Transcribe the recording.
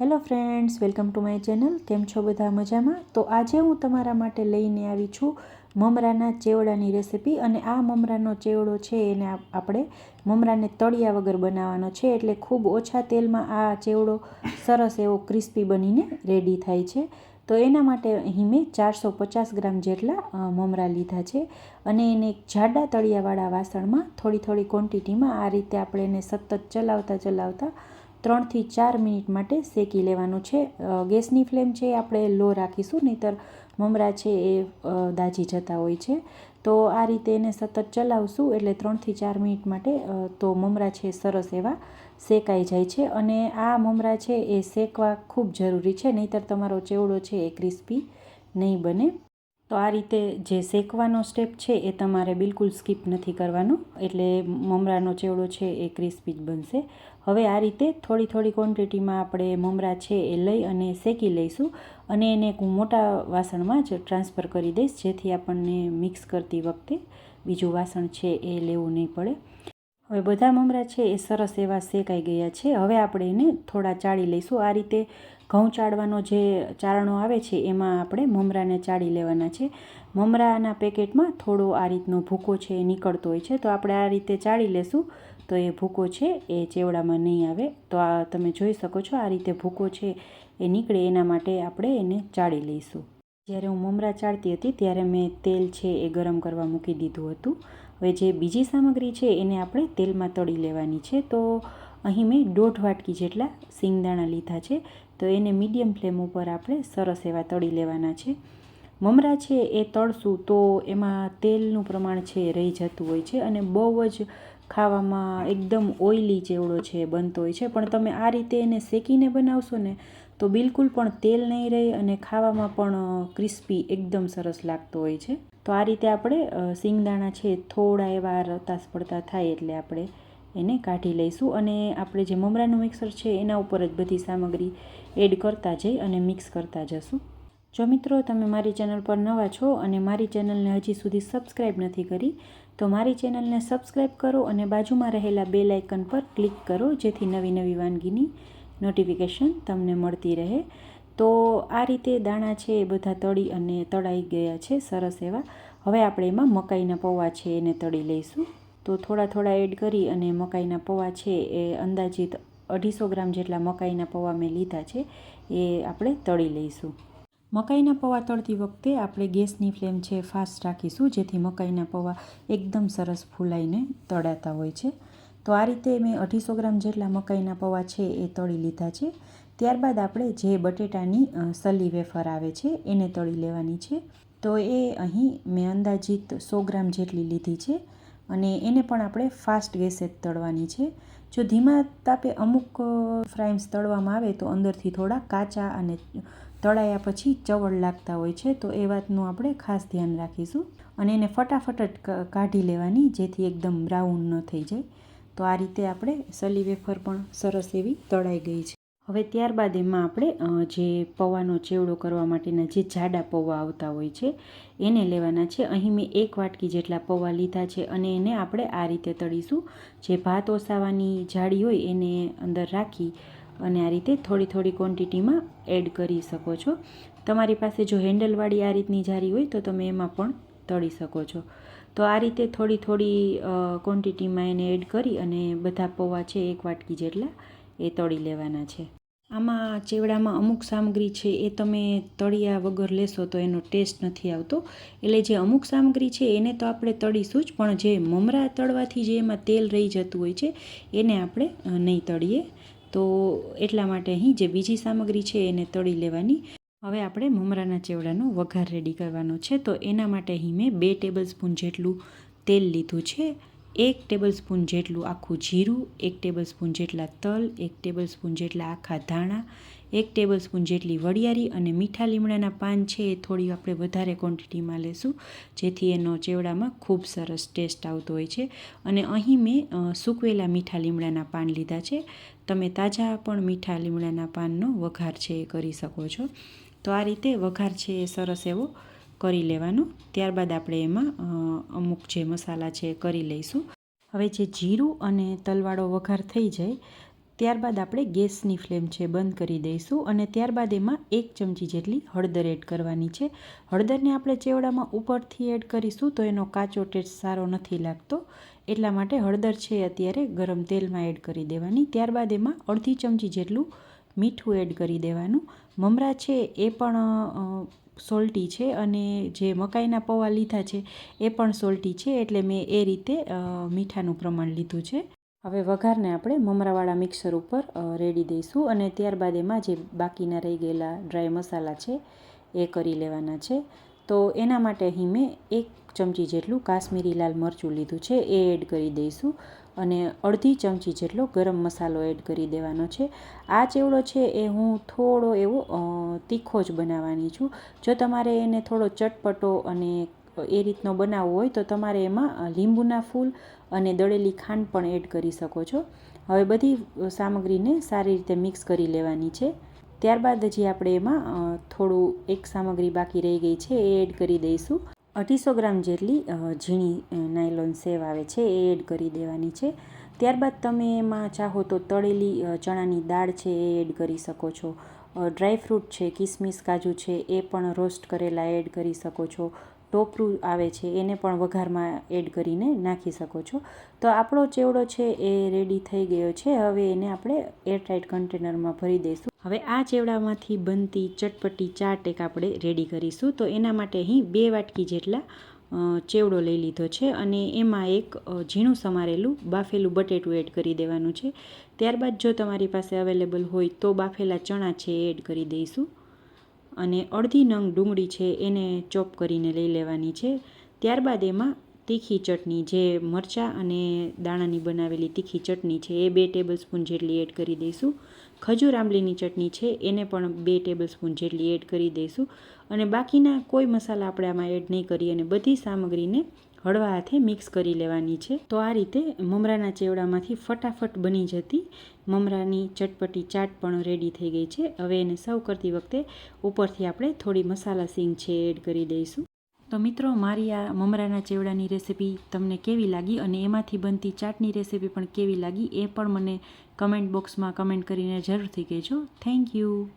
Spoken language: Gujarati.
Hello friends, welcome to my channel. કેમ છો બધા મજામાં? તો આજે હું તમારા માટે લઈને આવી છું મમરાના ચેવડાની રેસીપી અને આ મમરાનો ચેવડો છે એને આપણે મમરાને તળિયા વગર બનાવવાનો છે એટલે ખૂબ ઓછા તેલમાં આ ચેવડો સરસ એવો ક્રિસ્પી બનીને રેડી થાય છે. તો એના માટે અહીં મેં ચારસો પચાસ ગ્રામ જેટલા મમરા લીધા છે અને એને એક જાડા તળિયાવાળા વાસણમાં થોડી થોડી ક્વોન્ટિટીમાં આ રીતે આપણે એને સતત ચલાવતા ચલાવતા ત્રણથી ચાર મિનિટ માટે શેકી લેવાનું છે. ગેસની ફ્લેમ છે એ આપણે લો રાખીશું, નહીંતર મમરા છે એ દાજી જતા હોય છે. તો આ રીતે એને સતત ચલાવશું એટલે ત્રણથી ચાર મિનિટ માટે તો મમરા છે સરસ એવા શેકાઈ જાય છે. અને આ મમરા છે એ શેકવા ખૂબ જરૂરી છે, નહીંતર તમારો ચેવડો છે એ ક્રિસ્પી નહીં બને. તો આ રીતે જે શેકવાનો સ્ટેપ છે એ તમારે બિલકુલ સ્કીપ નથી કરવાનો. એટલે મમરાનો ચેવડો છે એ ક્રિસ્પી જ બનશે. હવે આ રીતે થોડી થોડી ક્વોન્ટિટીમાં આપણે મમરા છે એ લઈ અને શેકી લઈશું અને એને હું મોટા વાસણમાં જ ટ્રાન્સફર કરી દઈશ જેથી આપણને મિક્સ કરતી વખતે બીજું વાસણ છે એ લેવું નહીં પડે. હવે બધા મમરા છે એ સરસ એવા શેકાઈ ગયા છે. હવે આપણે એને થોડા ચાળી લઈશું. આ રીતે ઘઉં ચાળવાનો જે ચારણો આવે છે એમાં આપણે મમરાને ચાળી લેવાના છે. મમરાના પેકેટમાં થોડો આ રીતનો ભૂકો છે એ નીકળતો હોય છે. તો આપણે આ રીતે ચાળી લેશું. તો એ ભૂકો છે એ ચેવડામાં નહીં આવે. તો આ તમે જોઈ શકો છો આ રીતે ભૂકો છે એ નીકળે. એના માટે આપણે એને ચાળી લઈશું. જ્યારે હું મમરા ચાળતી હતી ત્યારે મેં તેલ છે એ ગરમ કરવા મૂકી દીધું હતું. હવે જે બીજી સામગ્રી છે એને આપણે તેલમાં તળી લેવાની છે. તો અહીં મેં દોઢ વાટકી જેટલા સિંગદાણા લીધા છે. તો એને મીડિયમ ફ્લેમ ઉપર આપણે સરસ એવા તળી લેવાના છે. મમરા છે એ તળશું તો એમાં તેલનું પ્રમાણ છે રહી જતું હોય છે અને બહુ જ ખાવામાં એકદમ ઓઇલી જેવડો છે બનતો હોય છે. પણ તમે આ રીતે એને શેકીને બનાવશો ને તો બિલકુલ પણ તેલ નહીં રહે અને ખાવામાં પણ ક્રિસ્પી એકદમ સરસ લાગતો હોય છે. તો આ રીતે આપણે સિંગદાણા છે થોડા એવા રતાસ પડતા થાય એટલે આપણે એને કાઢી લઈશું અને આપણે જે મમરાનું મિક્સર છે એના ઉપર જ બધી સામગ્રી એડ કરતા જઈ અને મિક્સ કરતા જશું. જો મિત્રો તમે મારી ચેનલ પર નવા છો અને મારી ચેનલને હજી સુધી સબસ્ક્રાઈબ નથી કરી, તો મારી ચેનલને સબસ્ક્રાઈબ કરો અને બાજુમાં રહેલા બે લાઇકન પર ક્લિક કરો જેથી નવી નવી વાનગીની નોટિફિકેશન તમને મળતી રહે. તો આ રીતે દાણા છે એ બધા તળી અને તળાઈ ગયા છે, સરસ એવા. હવે આપણે એમાં મકાઈના પૌવા છે એને તળી લઈશું. તો થોડા થોડા એડ કરી અને મકાઈના પૌવા છે એ અંદાજિત અઢીસો ગ્રામ જેટલા મકાઈના પૌવા મેં લીધા છે એ આપણે તળી લઈશું. મકાઈના પૌવા તળતી વખતે આપણે ગેસની ફ્લેમ છે ફાસ્ટ રાખીશું, જેથી મકાઈના પૌવા એકદમ સરસ ફૂલાઈને તળાતા હોય છે. તો આ રીતે મેં અઢીસો ગ્રામ જેટલા મકાઈના પૌવા છે એ તળી લીધા છે. ત્યારબાદ આપણે જે બટેટાની સલી વેફર આવે છે, એને તળી લેવાની છે. તો એ અહીં મેં અંદાજિત સો ગ્રામ જેટલી લીધી છે અને એને પણ આપણે ફાસ્ટ ગેસે તળવાની છે. જો ધીમા તાપે અમુક ફ્રાઈમ્સ તળવામાં આવે તો અંદરથી થોડા કાચા અને તળાયા પછી ચવળ લાગતા હોય છે, તો એ વાતનું આપણે ખાસ ધ્યાન રાખીશું. અને એને ફટાફટ જ કાઢી લેવાની જેથી એકદમ બ્રાઉન ન થઈ જાય. તો આ રીતે આપણે સલી વેફર પણ સરસ એવી તળાઈ ગઈ છે. હવે ત્યારબાદ એમાં આપણે જે પૌવાનો ચેવડો કરવા માટેના જે જાડા પૌવા આવતા હોય છે, એને લેવાના છે. અહીં મેં એક વાટકી જેટલા પૌવા લીધા છે અને એને આપણે આ રીતે તળીશું. જે ભાત ઓસાવાની જાળી હોય એને અંદર રાખી અને આ રીતે થોડી થોડી ક્વોન્ટિટીમાં એડ કરી શકો છો. તમારી પાસે જો હેન્ડલવાળી આ રીતની જારી હોય તો તમે એમાં પણ તળી શકો છો. તો આ રીતે થોડી થોડી ક્વોન્ટિટીમાં એને એડ કરી અને બધા પૌવા છે એક વાટકી જેટલા એ તળી લેવાના છે. આમાં ચેવડામાં અમુક સામગ્રી છે એ તમે તળિયા વગર લેશો તો એનો ટેસ્ટ નથી આવતો. એટલે જે અમુક સામગ્રી છે એને તો આપણે તળીશું જ, પણ જે મમરા તળવાથી જે એમાં તેલ રહી જતું હોય છે, એને આપણે નહીં તળીએ. તો એટલા માટે અહીં જે બીજી સામગ્રી છે એને તળી લેવાની. હવે આપણે મમરાના ચેવડાનો વઘાર રેડી કરવાનો છે. તો એના માટે અહીં મેં બે ટેબલ સ્પૂન જેટલું તેલ લીધું છે. એક ટેબલ સ્પૂન જેટલું આખું જીરું, એક ટેબલ સ્પૂન જેટલા તલ, એક ટેબલ સ્પૂન જેટલા આખા ધાણા, એક ટેબલ સ્પૂન જેટલી વરિયાળી અને મીઠા લીમડાના પાન છે એ થોડી આપણે વધારે ક્વોન્ટિટીમાં લેશું, જેથી એનો ચેવડામાં ખૂબ સરસ ટેસ્ટ આવતો હોય છે. અને અહીં મેં સૂકવેલા મીઠા લીમડાના પાન લીધા છે. તમે તાજા પણ મીઠા લીમડાના પાનનો વઘાર છે એ કરી શકો છો. તો આ રીતે વઘાર છે એ સરસ એવો કરી લેવાનું. ત્યારબાદ આપણે એમાં અમુક જે મસાલા છે એ કરી લઈશું. હવે જે જીરું અને તલવાળો વઘાર થઈ જાય, ત્યારબાદ આપણે ગેસની ફ્લેમ છે બંધ કરી દઈશું અને ત્યારબાદ એમાં એક ચમચી જેટલી હળદર એડ કરવાની છે. હળદરને આપણે ચેવડામાં ઉપરથી એડ કરીશું તો એનો કાચો ટેસ્ટ સારો નથી લાગતો. એટલા માટે હળદર છે અત્યારે ગરમ તેલમાં એડ કરી દેવાની. ત્યારબાદ એમાં અડધી ચમચી જેટલું મીઠું એડ કરી દેવાનું. મમરા છે એ પણ સોલ્ટી છે અને જે મકાઈના પૌવા લીધા છે એ પણ સોલ્ટી છે એટલે મેં એ રીતે મીઠાનું પ્રમાણ લીધું છે. હવે વઘારને આપણે મમરાવાળા મિક્સર ઉપર રેડી દઈશું અને ત્યારબાદ એમાં જે બાકીના રહી ગયેલા ડ્રાય મસાલા છે એ કરી લેવાના છે. તો એના માટે અહીં મેં એક ચમચી જેટલું કાશ્મીરી લાલ મરચું લીધું છે, એ એડ કરી દઈશું. અને અડધી ચમચી જેટલો ગરમ મસાલો એડ કરી દેવાનો છે. આ ચેવડો છે એ હું થોડો એવો તીખો જ બનાવવાની છું. જો તમારે એને થોડો ચટપટો અને એ રીતનો બનાવવો હોય તો તમારે એમાં લીંબુના ફૂલ અને દળેલી ખાંડ પણ એડ કરી શકો છો. હવે બધી સામગ્રીને સારી રીતે મિક્સ કરી લેવાની છે. ત્યારબાદ હજી આપણે એમાં થોડું એક સામગ્રી બાકી રહી ગઈ છે એ એડ કરી દઈશું. અઢીસો ગ્રામ જેટલી ઝીણી નાયલોન સેવ આવે છે એ એડ કરી દેવાની છે. ત્યારબાદ તમે એમાં ચાહો તો તળેલી ચણાની દાળ છે એ એડ કરી શકો છો. ડ્રાય ફ્રૂટ છે, કિસમિસ કાજુ છે એ પણ રોસ્ટ કરેલા એડ કરી શકો છો. ટોપરું આવે છે, એને પણ વઘારમાં એડ કરીને નાખી શકો છો. તો આપણો ચેવડો છે એ રેડી થઈ ગયો છે. હવે એને આપણે એરટાઇટ કન્ટેનરમાં ભરી દઈશું. હવે આ ચેવડામાંથી બનતી ચટપટી ચાટ એક આપણે રેડી કરીશું. તો એના માટે અહીં બે વાટકી જેટલા ચેવડો લઈ લીધો છે અને એમાં એક ઝીણું સમારેલું બાફેલું બટેટું એડ કરી દેવાનું છે. ત્યારબાદ જો તમારી પાસે અવેલેબલ હોય તો બાફેલા ચણા છે એ એડ કરી દઈશું. અને અડધી નંગ ડુંગળી છે એને ચોપ કરીને લઈ લેવાની છે. ત્યારબાદ એમાં તીખી ચટણી, જે મરચાં અને દાણાની બનાવેલી તીખી ચટણી છે, એ બે ટેબલ સ્પૂન જેટલી એડ કરી દઈશું. ખજૂર આંબલીની ચટણી છે, એને પણ બે ટેબલ સ્પૂન જેટલી એડ કરી દઈશું. અને બાકીના કોઈ મસાલા આપણે આમાં એડ નહીં કરીએ અને બધી સામગ્રીને હળવા હાથે મિક્સ કરી લેવાની છે. તો આ રીતે મમરાના ચેવડામાંથી ફટાફટ બની જતી મમરાની ચટપટી ચાટ પણ રેડી થઈ ગઈ છે. હવે એને સર્વ કરતી વખતે ઉપરથી આપણે થોડી મસાલા સિંગ છે એડ કરી દઈશું. તો મિત્રો, મારી આ મમરાના ચેવડાની રેસીપી તમને કેવી લાગી અને એમાંથી બનતી ચાટની રેસીપી પણ કેવી લાગી એ પણ મને કમેન્ટ બોક્સમાં કમેન્ટ કરીને જરૂરથી કહેજો. Thank you